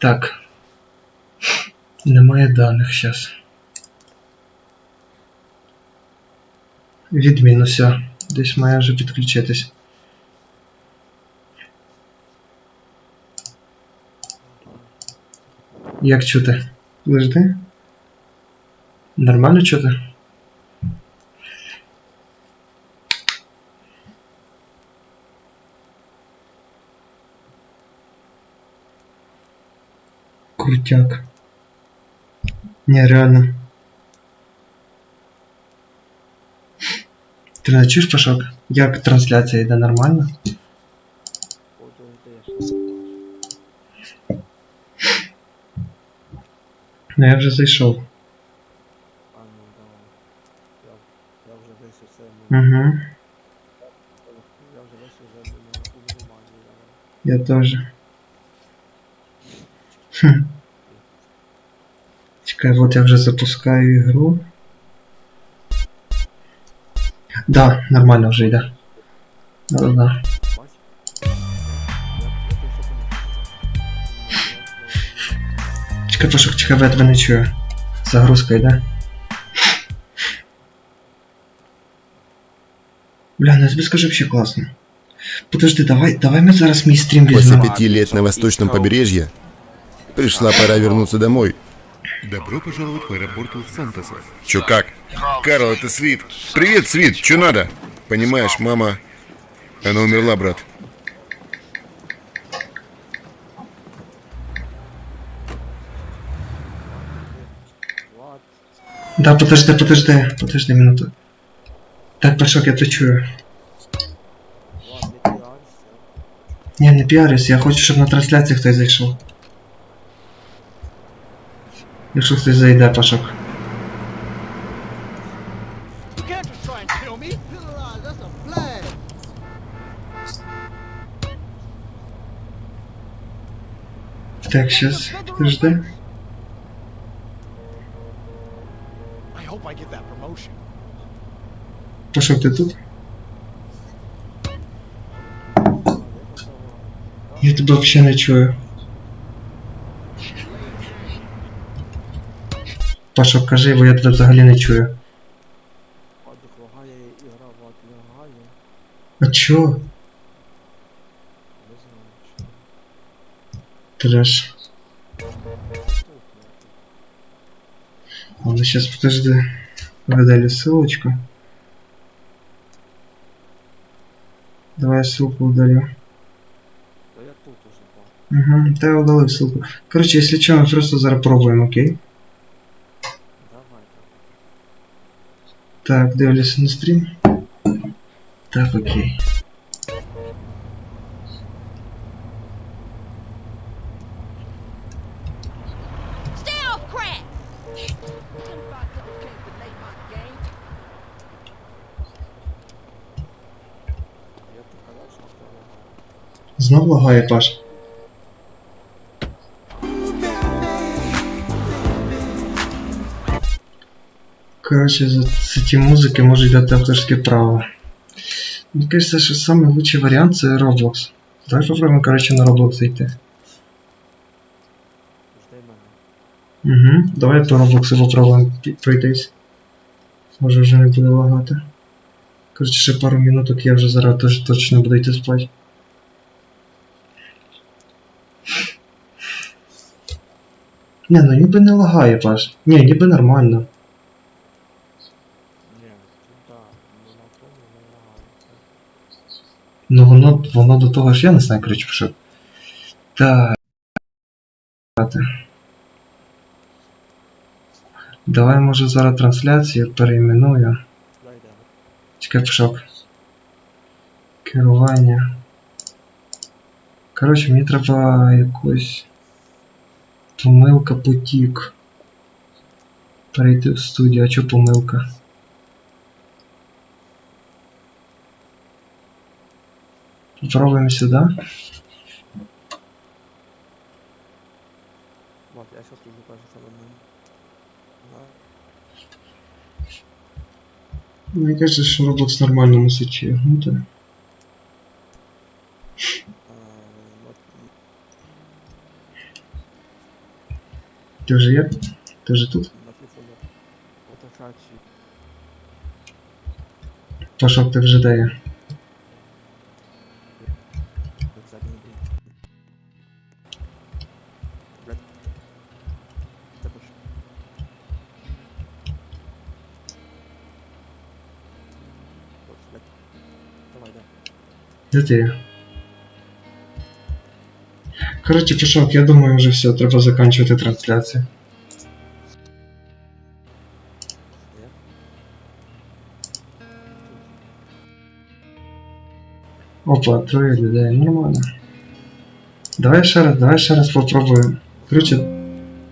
Так. Немає даних зараз. Відмінно все. Десь має вже підключитись. Як чути? Подожди. Нормально чути? Крутяк. Не, реально. Ти не чуєш, Пашок? Як трансляція йде нормально? Потім йдеш. Ну я вже зайшов. А ну давай. Я, я вже весь усе. ну, Угу. Я вже весь уже на у мінімальній. давай. Я тоже. Хм. Чекай, вот я вже запускаю ігру. Да, нормально вже йде. Да-да-да. Бач? Я, я тут все помітив. Чекай, Пашок, чекай, бо я тебе не чую. Загрузка йде. Бля, ну я тобі скажу вообще класно. Подожди, давай, давай ми зараз мій стрім После візьмемо. пяти лет на восточном побережье пришла пора вернуться домой. Добро пожаловать в аэропорт Лос-Сантоса. Чё как? Карл, это Свит. Привет, Свит, чё надо? Понимаешь, мама... Она умерла, брат. Влад, Да, подожди, подожди, подожди минуту. Так, Пашок, я тебе чую. Влад, не піарся. Ні, не піарюсь, я хочу, щоб на трансляції хтось зайшов. Jeszcze coś zejdę, paszok. Texas, Thursday. I hope I get that promotion. Proszę tytuł. Się nie czuję. не чую. Пашок, кажи, бо я тебе взагалі не чую. Падик лагає, ігра Влад лагає. А чо? Не знаю, що. Треш. Тут, я тут. Ладно, сейчас подожди. Выдали ссылочку. Давай я ссылку удалю. Та я тут уже, Влад. Угу, да я удалил ссылку. Короче, если что, мы просто зараз пробуем, окей? Tá, cadê o acesso no stream? Tava aqui. Znowu Ohio pasz. Короче, за, ті музики може дати авторське право. Мені кажется, що самый лучший варіант це Roblox. Давай попробуємо, короче, на Roblox зайти. Угу. Давай по Roblox попробуємо пройтись. Може вже не буде лагати. Короче, ще пару минуток я вже зараз точно буду йти спати. Не, ну ніби не лагає, Паш. Ні, ніби нормально. Ні, тут да, ну на тому не лагає. Ну воно, воно до того ж я не знаю, короче, що. Так. Давай, може, зараз трансляцію перейменую. Чекай, пішок. Керування. Коротше, мені треба якось. Помилка потік. Перейти в студію, а чо помилка? Попробуємо сюди. Влад, я сейчас люблю, кажется, на мене. Да. Мені кажется, що Roblox нормально мусить чигнути. Е, от, Ти вже є? Ти вже тут? на телефоні. Фотографії. Пашок, Де ти є? Коротше, Пашок, я думаю, вже все, треба закінчувати трансляцію. Є? Опа, троє людей, нормально. Давай ще раз, давай ще раз попробуємо. Коротше,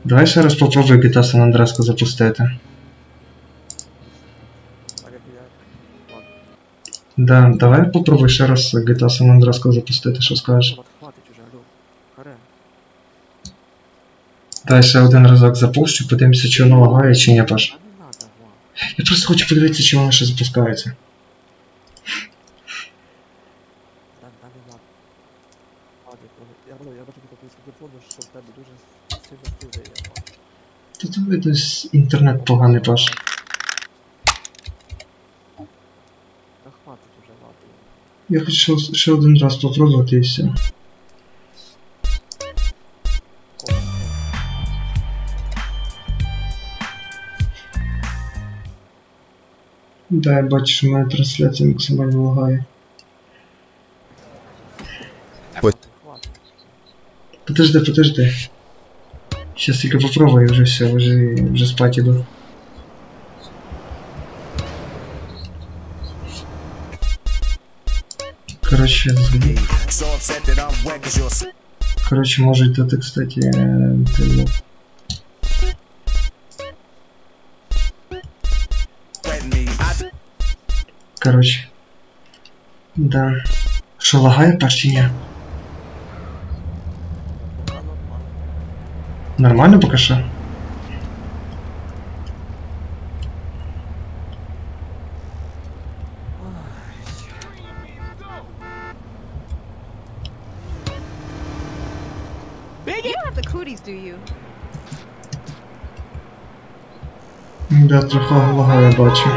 давай ще раз попробуй GTA San Andreas запустити. Да, давай попробуй ще раз GTA San Andreas запустити, що скажеш. Дай ще один разок запущу, подивимося, чи воно лагає, чи ні, Паш. Я просто хочу подивитися, чи воно ще запускається. Да, да, не надо. Владик, я, я, я бачу по телефону, що в тебе дуже сильно фрізає, я бачу. Тут видно с- інтернет поганий, Паш. Та хватить уже, Влад. Я хочу ще, ще один раз попробувати і все. Да, я бачу, що моя трансляція максимально лагає. Подожди, подожди. Сейчас тільки попробую вже все, вже, вже спать іду. Короче, Короче, может это, кстати, ты, Короче. Да. Що лагає. Нормально поки що? Да, трохи лагає бачу.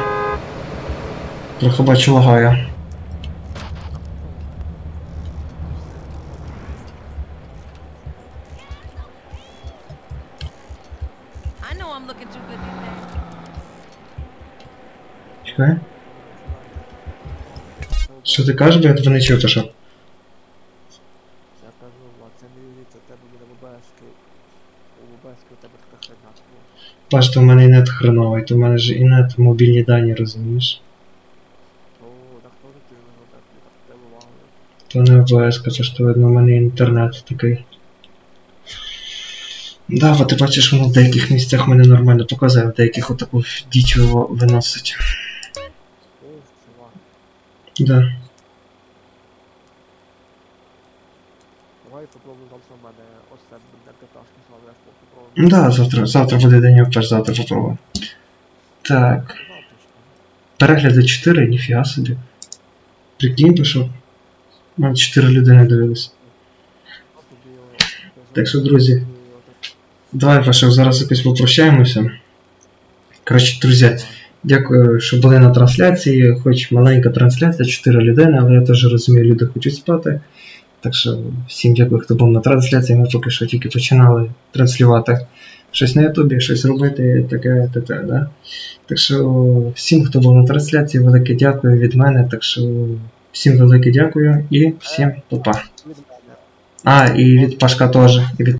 Трохи бачу лагає. Чекай. Що ти кажеш, бо я тебе не чув, то що? Я кажу, Влад, це не віриться, у тебе буде ВБСки. У ВБСки у тебе така хрена. Ну, Паш, то в мене і нет хреновий, то в мене ж і нет мобільні дані, розумієш? То не ОБС, це ж то видно, в мене інтернет такий. Да, бо ти бачиш, воно в деяких місцях мене нормально показує, в деяких отаку діч ви- виносить. Да. Давай попробуй завтра в мене ось це буде каташки слава, я попробую. Да, завтра, завтра буде день перш завтра попробую. Так. Перегляди 4, ніфіга собі. Прикинь, пішов. У мене 4 людини дивились. Так що, друзі. Давай, Пашок, зараз якось попрощаємося. Коротше, друзі, дякую, що були на трансляції. Хоч маленька трансляція, 4 людини, але я теж розумію, люди хочуть спати. Так що всім дякую, хто був на трансляції. Ми поки що тільки починали транслювати щось на Ютубі, щось робити, таке, таке, да? Так що всім, хто був на трансляції, велике дякую від мене. Так що всім велике дякую і всім па-па. А, і від Пашка теж.